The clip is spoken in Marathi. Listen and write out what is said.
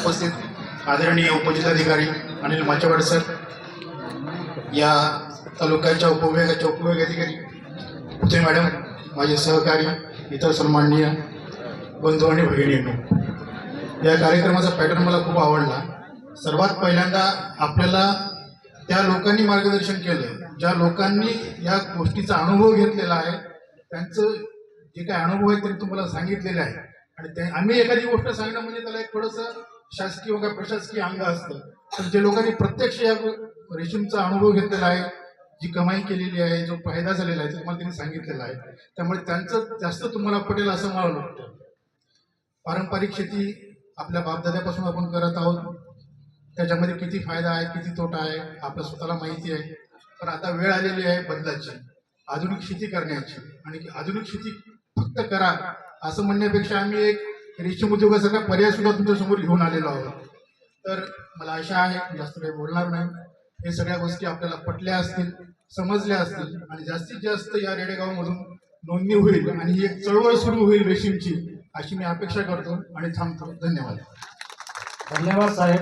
उपस्थित आदरणीय उपजिल्हाधिकारी अनिल माचेवाड सर या तालुक्याच्या उपविभागाच्या उपविभाग अधिकारी पुते मॅडम माझे सहकारी इतर सन्माननीय बंधू आणि भगिनी या कार्यक्रमाचा पॅटर्न मला खूप आवडला. सर्वात पहिल्यांदा आपल्याला त्या लोकांनी मार्गदर्शन केलं ज्या लोकांनी या गोष्टीचा अनुभव घेतलेला आहे त्यांचं जे काही अनुभव आहे त्यांनी तुम्हाला सांगितलेले आहे. आणि ते आम्ही एखादी गोष्ट सांगणं म्हणजे त्याला एक थोडंसं शासकीय किंवा प्रशासकीय अंग असतं. पण जे लोकांनी प्रत्यक्ष या रेशीमचा अनुभव घेतलेला आहे जी कमाई केलेली आहे जो फायदा झालेला आहे तो तुम्हाला त्यांनी सांगितलेला आहे. त्यामुळे त्यांचं जास्त तुम्हाला पटेल असं मला वाटतं. पारंपरिक शेती आपल्या बापदाद्यापासून आपण करत आहोत. त्याच्यामध्ये किती फायदा आहे किती तोटा आहे आपल्या स्वतःला माहिती आहे. पण आता वेळ आलेली आहे बदलाची आधुनिक शेती करण्याची. आणि आधुनिक शेती फक्त करा असं म्हणण्यापेक्षा आम्ही एक रेशीम उद्योगासारखा पर्याय सुद्धा तुमच्यासमोर घेऊन आलेलो आहोत तर मला आशा आहे मी जास्त काही बोलणार नाही. हे सगळ्या गोष्टी आपल्याला पटल्या असतील समजल्या असतील आणि जास्तीत जास्त या रेडेगावमधून नोंदणी होईल आणि ही एक चळवळ सुरू होईल रेशीमची अशी मी अपेक्षा करतो आणि थांबतो. धन्यवाद. धन्यवाद साहेब.